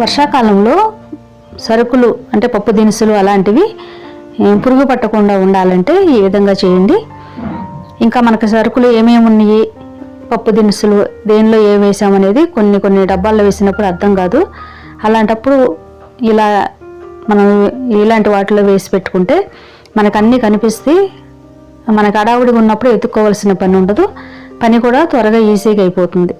వర్షాకాలంలో సరుకులు అంటే పప్పు దినుసులు అలాంటివి పురుగు పట్టకుండా ఉండాలంటే ఈ విధంగా చేయండి. ఇంకా మనకు సరుకులు ఏమేమి ఉన్నాయి పప్పు దినుసులు దేనిలో ఏం వేసామనేది కొన్ని కొన్ని డబ్బాల్లో వేసినప్పుడు అర్థం కాదు. అలాంటప్పుడు ఇలా మనం ఇలాంటి వాటిలో వేసి పెట్టుకుంటే మనకు అన్నీ కనిపిస్తే మనకు అడావుడిగా ఉన్నప్పుడు ఎత్తుక్కోవాల్సిన పని ఉండదు. పని కూడా త్వరగా ఈజీగా అయిపోతుంది.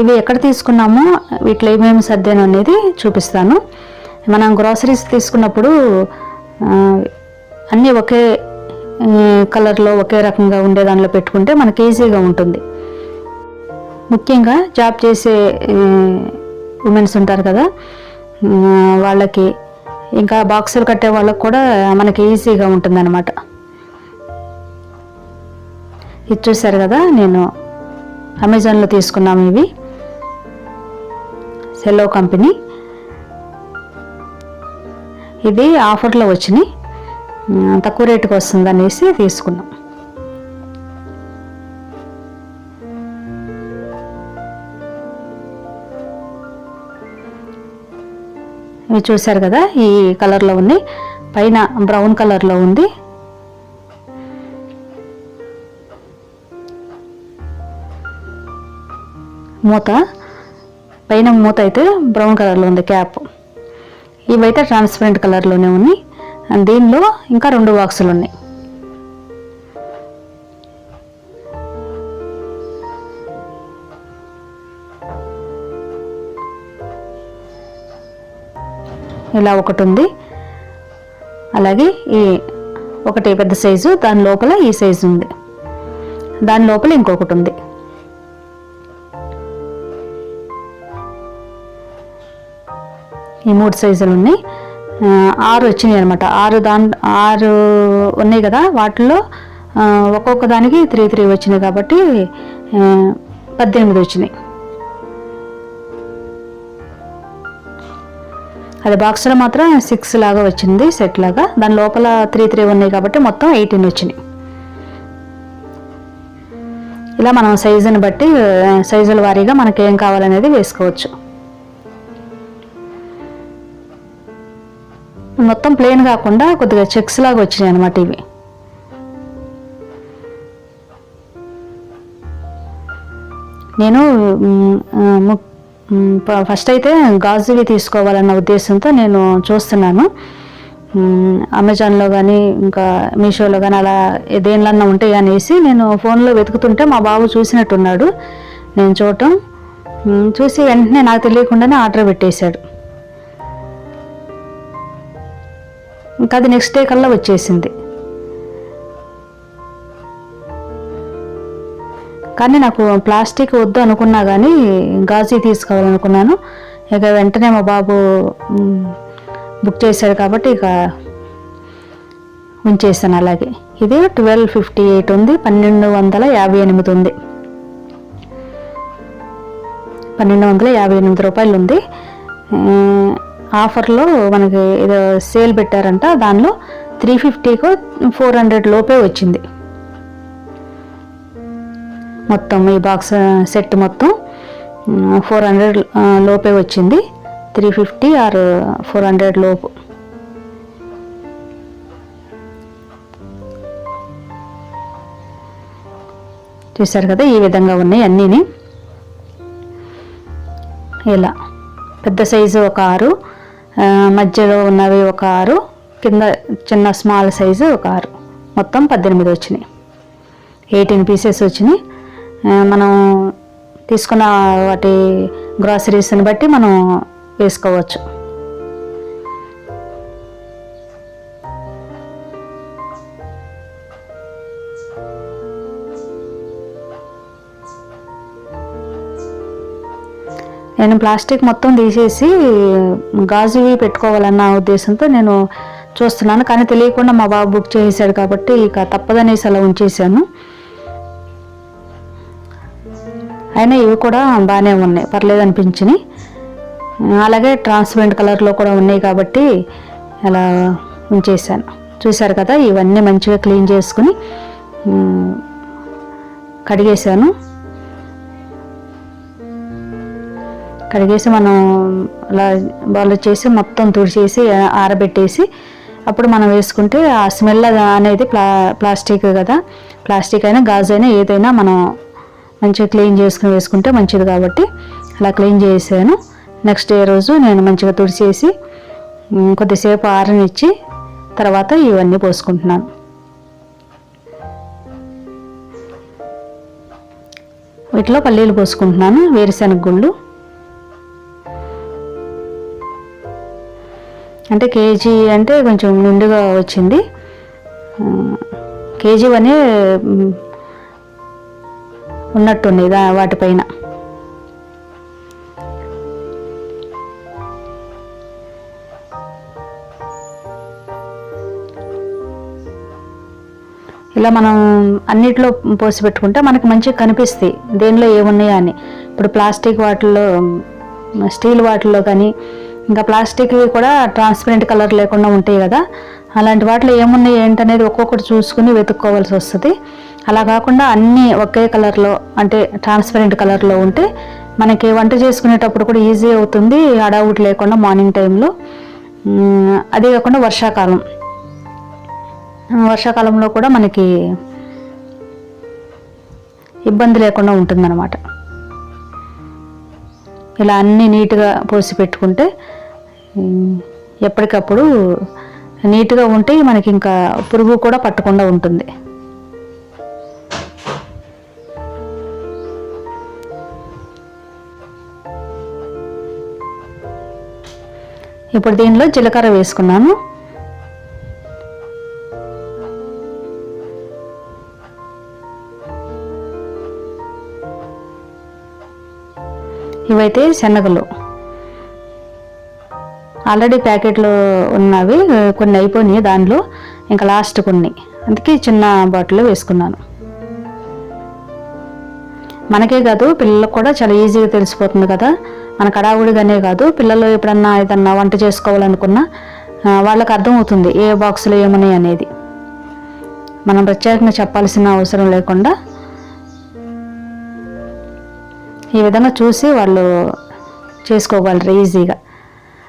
ఇవి ఎక్కడ తీసుకున్నామో వీటిలో ఏమేమి సర్దాను అనేది చూపిస్తాను. మనం గ్రాసరీస్ తీసుకున్నప్పుడు అన్నీ ఒకే కలర్లో ఒకే రకంగా ఉండే దానిలో పెట్టుకుంటే మనకి ఈజీగా ఉంటుంది. ముఖ్యంగా జాబ్ చేసే ఉమెన్స్ ఉంటారు కదా వాళ్ళకి ఇంకా బాక్సులు కట్టే వాళ్ళకి కూడా మనకి ఈజీగా ఉంటుందన్నమాట. ఇది చూసారు కదా నేను అమెజాన్లో తీసుకున్నాము ఇవి. సెల్లో కంపెనీ. ఇది ఆఫర్లో వచ్చినాయి. తక్కువ రేటుకి వస్తుంది అనేసి తీసుకున్నాం. ఇవి చూసారు కదా ఈ కలర్లో ఉంది పైన బ్రౌన్ కలర్లో ఉంది. మూత. పైన మూత అయితే బ్రౌన్ కలర్లో ఉంది క్యాప్. ఇవైతే ట్రాన్స్పరెంట్ కలర్లోనే ఉన్నాయి. అండ్ దీనిలో ఇంకా రెండు బాక్సులు ఉన్నాయి. ఇలా ఒకటి ఉంది. అలాగే ఈ ఒకటి పెద్ద సైజు దాని లోపల ఈ సైజు ఉంది. దాని లోపల ఇంకొకటి ఉంది. ఈ మూడు సైజులు ఉన్నాయి. ఆరు వచ్చినాయి అనమాట ఆరు దాని ఆరు ఉన్నాయి కదా వాటిలో ఒక్కొక్క దానికి త్రీ త్రీ వచ్చినాయి కాబట్టి పద్దెనిమిది వచ్చినాయి. అది బాక్స్లో మాత్రం సిక్స్ లాగా వచ్చింది సెట్ లాగా. దాని లోపల త్రీ త్రీ ఉన్నాయి కాబట్టి మొత్తం ఎయిటీన్ వచ్చినాయి. ఇలా మనం సైజుని బట్టి సైజుల వారీగా మనకి ఏం కావాలనేది వేసుకోవచ్చు. మొత్తం ప్లేన్ కాకుండా కొద్దిగా చెక్స్ లాగా వచ్చినాయి అనమాట ఇవి. నేను ము- ఫస్ట్ అయితే గాజువి తీసుకోవాలన్న ఉద్దేశంతో నేను చూస్తున్నాను. అమెజాన్లో కానీ ఇంకా మీషోలో కానీ అలా దేనిలన్నా ఉంటాయి అనేసి నేను ఫోన్లో వెతుకుతుంటే మా బాబు చూసినట్టున్నాడు. నేను చూడటం చూసి వెంటనే నాకు తెలియకుండానే ఆర్డర్ పెట్టేశాడు. ఇంకా అది నెక్స్ట్ డే కల్లా వచ్చేసింది. కానీ నాకు ప్లాస్టిక్ వద్దు అనుకున్నా కానీ గాజు తీసుకోవాలనుకున్నాను. ఇక వెంటనే మా బాబు బుక్ చేశాడు కాబట్టి ఇక ఉంచేసాను అలాగే. ఇది ట్వెల్వ్ ఫిఫ్టీ ఎయిట్ ఉంది పన్నెండు వందల యాభై ఎనిమిది ఉంది. పన్నెండు వందల యాభై ఎనిమిది రూపాయలు ఉంది. ఆఫర్లో మనకి ఏదో సేల్ పెట్టారంట దానిలో త్రీ ఫిఫ్టీకో ఫోర్ హండ్రెడ్ లోపే వచ్చింది. మొత్తం ఈ బాక్స్ సెట్ మొత్తం ఫోర్ హండ్రెడ్ లోపే వచ్చింది. Three fifty or four hundred లోపు. చూసారు కదా ఈ విధంగా ఉన్నాయి అన్నీని. ఇలా పెద్ద సైజు ఒక ఆరు మధ్యలో ఉన్నవి ఒక ఆరు కింద చిన్న స్మాల్ సైజు ఒక ఆరు. మొత్తం పద్దెనిమిది వచ్చినాయి. ఎయిటీన్ పీసెస్ వచ్చినాయి. మనం తీసుకున్న వాటి గ్రాసరీస్ని బట్టి మనం వేసుకోవచ్చు. నేను ప్లాస్టిక్ మొత్తం తీసేసి గాజువి పెట్టుకోవాలన్న ఉద్దేశంతో నేను చూస్తున్నాను. కానీ తెలియకుండా మా బాబు బుక్ చేసేసాడు కాబట్టి ఇక తప్పదనేసి అలా ఉంచేసాను అయినా ఇవి కూడా బాగానే ఉన్నాయి. పర్లేదు అనిపించినాయి. అలాగే ట్రాన్స్పరెంట్ కలర్లో కూడా ఉన్నాయి కాబట్టి అలా ఉంచేసాను చూశారు కదా ఇవన్నీ మంచిగా క్లీన్ చేసుకుని కడిగేశాను. కడిగేసి మనం అలా బాల్ చేసి మొత్తం తుడిచేసి ఆరబెట్టేసి అప్పుడు మనం వేసుకుంటే ఆ స్మెల్ అనేది ప్లా ప్లాస్టిక్ కదా. ప్లాస్టిక్ అయినా గాజు అయినా ఏదైనా మనం మంచిగా క్లీన్ చేసుకుని వేసుకుంటే మంచిది కాబట్టి అలా క్లీన్ చేసాను. నెక్స్ట్ డే రోజు నేను మంచిగా తుడిచేసి కొద్దిసేపు ఆరనిచ్చి తర్వాత ఇవన్నీ పోసుకుంటున్నాను. వీటిలో పల్లీలు పోసుకుంటున్నాను వేరుశనగ గుళ్ళు అంటే కేజీ అంటే కొంచెం నిండుగా వచ్చింది. కేజీ అనే ఉన్నట్టుంది దా వాటిపైన. ఇలా మనం అన్నిట్లో పోసి పెట్టుకుంటే మనకి మంచిగా కనిపిస్తాయి. దేనిలో ఏమున్నాయా అని. ఇప్పుడు ప్లాస్టిక్ వాటిల్లో స్టీల్ వాటిల్లో కానీ ఇంకా ప్లాస్టిక్ కూడా ట్రాన్స్పరెంట్ కలర్ లేకుండా ఉంటాయి కదా. అలాంటి వాటిలో ఏమున్నాయి ఏంటనేది ఒక్కొక్కటి చూసుకుని వెతుక్కోవాల్సి వస్తుంది. అలా కాకుండా అన్నీ ఒకే కలర్లో అంటే ట్రాన్స్పరెంట్ కలర్లో ఉంటే మనకి వంట చేసుకునేటప్పుడు కూడా ఈజీ అవుతుంది అడవుట్ లేకుండా మార్నింగ్ టైంలో అదే కాకుండా వర్షాకాలం. వర్షాకాలంలో కూడా మనకి ఇబ్బంది లేకుండా ఉంటుందన్నమాట. ఇలా అన్నీ నీట్గా పోసి పెట్టుకుంటే ఎప్పటికప్పుడు నీట్గా ఉంటే మనకి ఇంకా పురుగు కూడా పట్టకుండా ఉంటుంది. ఇప్పుడు దీనిలో జీలకర్ర వేసుకున్నాను. ఇవైతే శనగలు. ఆల్రెడీ ప్యాకెట్లు ఉన్నవి కొన్ని అయిపోయినాయి దానిలో ఇంకా లాస్ట్ కొన్ని. అందుకే చిన్న బాటిల్లో వేసుకున్నాను. మనకే కాదు పిల్లలకు కూడా చాలా ఈజీగా తెలిసిపోతుంది కదా. మన కడావుడిగానే కాదు పిల్లలు ఎప్పుడన్నా ఏదన్నా వంట చేసుకోవాలనుకున్నా వాళ్ళకి అర్థమవుతుంది ఏ బాక్సులో ఏమున్నాయి అనేది. మనం ప్రత్యేకంగా చెప్పాల్సిన అవసరం లేకుండా ఈ విధంగా చూసి వాళ్ళు చేసుకోగలరు ఈజీగా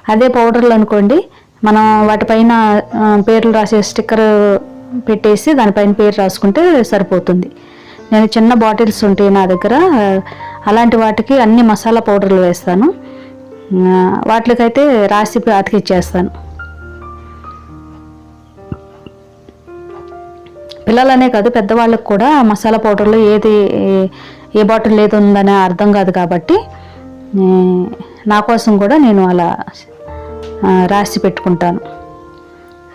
అదే పౌడర్లు అనుకోండి మనం వాటిపైన పేర్లు రాసే స్టిక్కర్ పెట్టేసి దానిపైన పేరు రాసుకుంటే సరిపోతుంది. నేను చిన్న బాటిల్స్ ఉంటాయి నా దగ్గర అలాంటి వాటికి అన్ని మసాలా పౌడర్లు వేస్తాను. వాటికైతే రాసి అతికిచ్చేస్తాను పిల్లలనే కాదు పెద్దవాళ్ళకి కూడా మసాలా పౌడర్లో ఏది ఏ- బాటిల్ ఏది ఉందనే అర్థం కాదు కాబట్టి నా కోసం కూడా నేను అలా రాసి పెట్టుకుంటాను.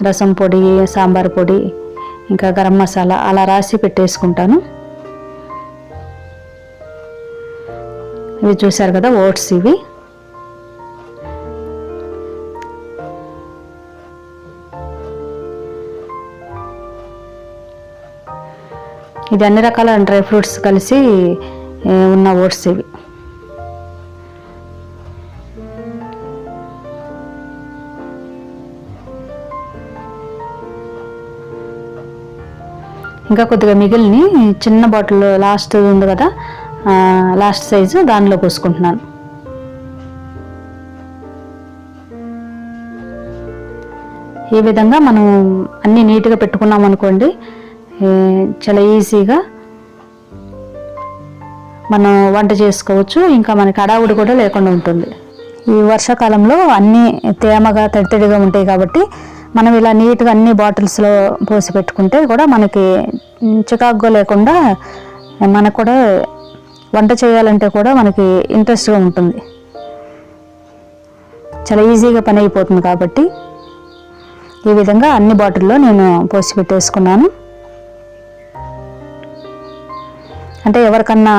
రసం పొడి సాంబార్ పొడి ఇంకా గరం మసాలా అలా రాసి పెట్టేసుకుంటాను. ఇవి చూశారు కదా ఓట్స్ ఇవి. ఇది అన్ని రకాల డ్రై ఫ్రూట్స్ కలిసి ఉన్న ఓట్స్ ఇవి. ఇంకా కొద్దిగా మిగిలిని చిన్న బాటిల్ లాస్ట్ ఉంది కదా లాస్ట్ సైజు దానిలో పోసుకుంటున్నాను. ఈ విధంగా మనం అన్నీ నీట్గా పెట్టుకున్నాం అనుకోండి చాలా ఈజీగా మనం వంట చేసుకోవచ్చు. ఇంకా మనకి అడావుడు కూడా లేకుండా ఉంటుంది. ఈ వర్షాకాలంలో అన్నీ తేమగా తడితడిగా ఉంటాయి కాబట్టి మనం ఇలా నీట్గా అన్ని బాటిల్స్లో పోసి పెట్టుకుంటే కూడా మనకి చికాగ్గా లేకుండా మనకు కూడా వంట చేయాలంటే కూడా మనకి ఇంట్రెస్ట్గా ఉంటుంది. చాలా ఈజీగా పని అయిపోతుంది కాబట్టి ఈ విధంగా అన్ని బాటిల్లో నేను పోసి పెట్టేసుకున్నాను. అంటే ఎవరికన్నా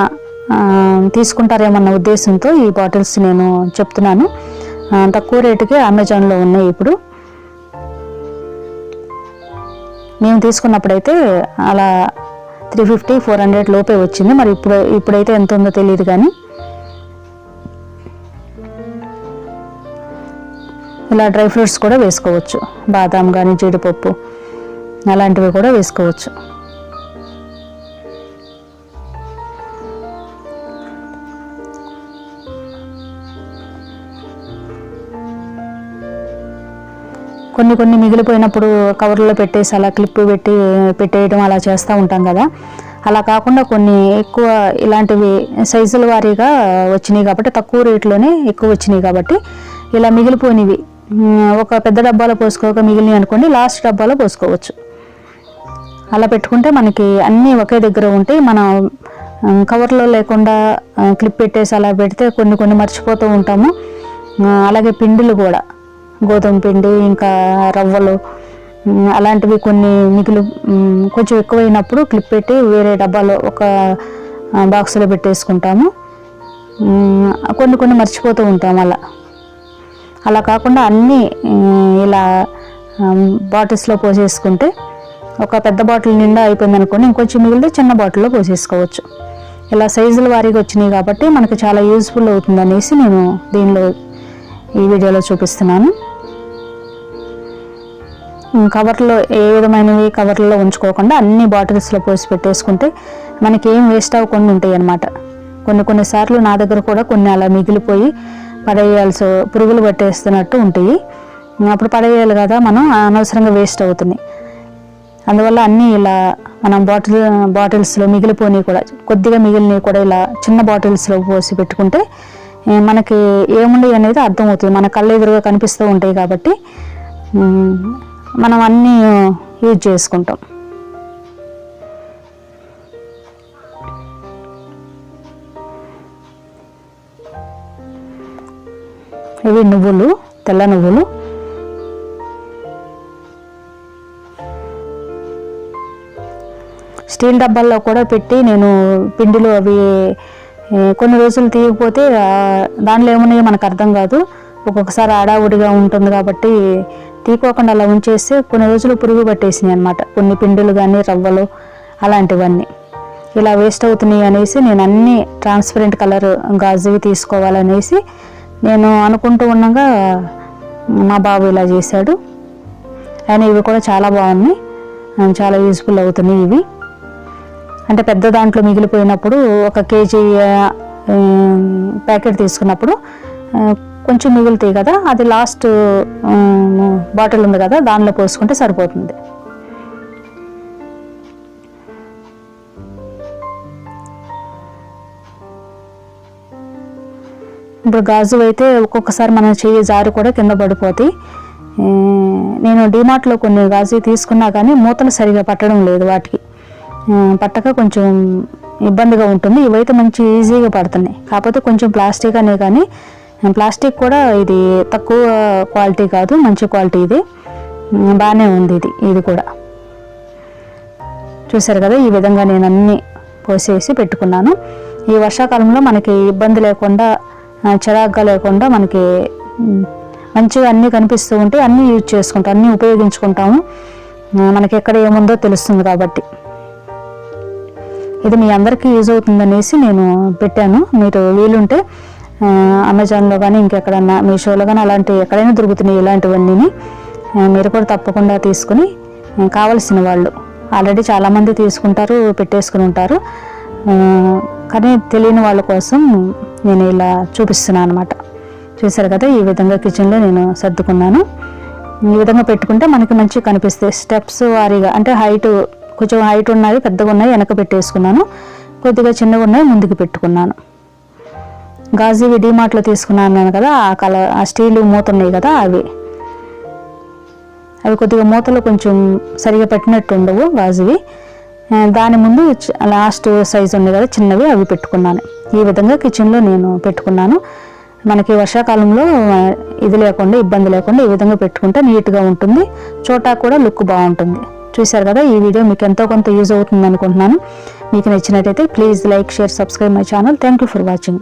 తీసుకుంటారేమన్న ఉద్దేశంతో ఈ బాటిల్స్ నేను చెప్తున్నాను. తక్కువ రేటుకే అమెజాన్లో ఉన్నాయి ఇప్పుడు. మేము తీసుకున్నప్పుడైతే అలా త్రీ ఫిఫ్టీ ఫోర్ హండ్రెడ్ లోపే వచ్చింది. మరి ఇప్పుడు ఇప్పుడైతే ఎంత ఉందో తెలియదు కానీ. ఇలా డ్రై ఫ్రూట్స్ కూడా వేసుకోవచ్చు. బాదాం కానీ జీడిపప్పు అలాంటివి కూడా వేసుకోవచ్చు. కొన్ని కొన్ని మిగిలిపోయినప్పుడు కవర్లో పెట్టేసి అలా క్లిప్ పెట్టి పెట్టేయడం అలా చేస్తూ ఉంటాం కదా. అలా కాకుండా కొన్ని ఎక్కువ ఇలాంటివి సైజుల వారీగా వచ్చినాయి కాబట్టి తక్కువ రేట్లోనే ఎక్కువ వచ్చినాయి కాబట్టి ఇలా మిగిలిపోయినవి. ఒక పెద్ద డబ్బాలో పోసుకోక మిగిలినవి అనుకోండి లాస్ట్ డబ్బాలో పోసుకోవచ్చు. అలా పెట్టుకుంటే మనకి అన్నీ ఒకే దగ్గర ఉంటాయి. మనం కవర్లో లేకుండా క్లిప్ పెట్టేసి అలా పెడితే కొన్ని కొన్ని మర్చిపోతూ ఉంటాము. అలాగే పిండిలు కూడా. గోధుమ పిండి ఇంకా రవ్వలు అలాంటివి కొన్ని మిగులు కొంచెం ఎక్కువైనప్పుడు క్లిప్ పెట్టి వేరే డబ్బాలో ఒక బాక్స్లో పెట్టేసుకుంటాము. కొన్ని కొన్ని మర్చిపోతూ ఉంటాం అలా. అలా కాకుండా అన్నీ ఇలా బాటిల్స్లో పోసేసుకుంటే ఒక పెద్ద బాటిల్ నిండా అయిపోయింది అనుకోండి ఇంకొంచెం మిగిలితే చిన్న బాటిల్లో పోసేసుకోవచ్చు. ఇలా సైజుల వారీగా వచ్చినాయి కాబట్టి మనకు చాలా యూజ్ఫుల్ అవుతుంది అనేసి నేను దీనిలో ఈ వీడియోలో చూపిస్తున్నాను. కవర్లో ఏ విధమైనవి కవర్లలో ఉంచుకోకుండా అన్ని బాటిల్స్లో పోసి పెట్టేసుకుంటే మనకి ఏం వేస్ట్ అవ్వకుండా ఉంటాయి అన్నమాట. కొన్ని కొన్నిసార్లు నా దగ్గర కూడా కొన్ని అలా మిగిలిపోయి పడేయాల్సి పురుగులు పట్టేస్తున్నట్టు ఉంటాయి. అప్పుడు పడేయాలి కదా మనం అనవసరంగా వేస్ట్ అవుతుంది. అందువల్ల అన్నీ ఇలా మనం బాటిల్ బాటిల్స్లో మిగిలిపోయినవి కూడా కొద్దిగా మిగిలినవి కూడా ఇలా చిన్న బాటిల్స్లో పోసి పెట్టుకుంటే మనకి ఏముండేవి అనేది అర్థమవుతుంది. మన కళ్ళ ఎదురుగా కనిపిస్తూ ఉంటాయి కాబట్టి మనం అన్నీ యూజ్ చేసుకుంటాం. ఇవి నువ్వులు తెల్ల నువ్వులు. స్టీల్ డబ్బాల్లో కూడా పెట్టి నేను పిండిలో అవి కొన్ని రోజులు తీయకపోతే దానిలో ఏమున్నాయో మనకు అర్థం కాదు. ఒక్కొక్కసారి ఆడావుడిగా ఉంటుంది కాబట్టి తీకోకుండా అలా ఉంచేస్తే కొన్ని రోజులు పురుగు పట్టేసినాయి అనమాట కొన్ని పిండులు కానీ రవ్వలు అలాంటివన్నీ. ఇలా వేస్ట్ అవుతున్నాయి అనేసి నేను అన్ని ట్రాన్స్పరెంట్ కలర్ గాజువి తీసుకోవాలనేసి నేను అనుకుంటూ ఉండగా మా బాబు ఇలా చేశాడు. ఆయన ఇవి కూడా చాలా బాగున్నాయి. చాలా యూస్ఫుల్ అవుతున్నాయి ఇవి. అంటే పెద్ద దాంట్లో మిగిలిపోయినప్పుడు ఒక కేజీ ప్యాకెట్ తీసుకున్నప్పుడు కొంచెం మిగులుతాయి కదా అది లాస్ట్ బాటిల్ ఉంది కదా దానిలో పోసుకుంటే సరిపోతుంది. ఇప్పుడు గాజు అయితే ఒక్కొక్కసారి మన చెయ్యి జారి కూడా కింద పడిపోతాయి. నేను డిమార్ట్లో కొన్ని గాజు తీసుకున్నా కానీ మూతలు సరిగా పట్టడం లేదు వాటికి. పట్టక కొంచెం ఇబ్బందిగా ఉంటుంది. ఇవైతే మంచి ఈజీగా పడుతున్నాయి. కాకపోతే కొంచెం ప్లాస్టిక్ అనే కానీ ప్లాస్టిక్ కూడా ఇది తక్కువ క్వాలిటీ కాదు మంచి క్వాలిటీ ఇది. బాగానే ఉంది ఇది ఇది కూడా. చూసారు కదా ఈ విధంగా నేను అన్నీ పోసేసి పెట్టుకున్నాను. ఈ వర్షాకాలంలో మనకి ఇబ్బంది లేకుండా చిరాగ్గా లేకుండా మనకి మంచిగా అన్నీ కనిపిస్తూ ఉంటే అన్నీ యూజ్ చేసుకుంటాం అన్నీ ఉపయోగించుకుంటాము. మనకి ఎక్కడ ఏముందో తెలుస్తుంది కాబట్టి. ఇది మీ అందరికీ యూజ్ అవుతుందనేసి నేను పెట్టాను. మీరు వీలుంటే అమెజాన్లో కానీ ఇంకెక్కడన్నా మీషోలో కానీ అలాంటి ఎక్కడైనా దొరుకుతున్నాయి ఇలాంటివన్నీ మీరు కూడా తప్పకుండా తీసుకుని కావలసిన వాళ్ళు. ఆల్రెడీ చాలామంది తీసుకుంటారు పెట్టేసుకుని ఉంటారు. కానీ తెలియని వాళ్ళ కోసం నేను ఇలా చూపిస్తున్నాను అనమాట చూసారు కదా ఈ విధంగా కిచెన్లో నేను సర్దుకున్నాను. ఈ విధంగా పెట్టుకుంటే మనకి మంచిగా కనిపిస్తాయి. స్టెప్స్ వారీగా అంటే హైట్ కొంచెం హైట్ ఉన్నాయి పెద్దగా ఉన్నాయి వెనక పెట్టేసుకున్నాను. కొద్దిగా చిన్నగా ఉన్నాయి ముందుకు పెట్టుకున్నాను. గాజువి డీమార్ట్లో తీసుకున్నాను కదా ఆ కల ఆ స్టీలు మూత ఉన్నాయి కదా అవి. అవి కొద్దిగా మూతలు కొంచెం సరిగా పెట్టినట్టు ఉండవు గాజువి దాని ముందు లాస్ట్ సైజు ఉంది కదా చిన్నవి అవి పెట్టుకున్నాను. ఈ విధంగా కిచెన్లో నేను పెట్టుకున్నాను. మనకి వర్షాకాలంలో ఇది లేకుండా ఇబ్బంది లేకుండా ఈ విధంగా పెట్టుకుంటే నీట్గా ఉంటుంది. చోటా కూడా లుక్ బాగుంటుంది. చూశారు కదా ఈ వీడియో మీకు ఎంతో కొంత యూజ్ అవుతుంది అనుకుంటున్నాను మీకు నచ్చినట్టయితే please like share subscribe my channel. Thank you for watching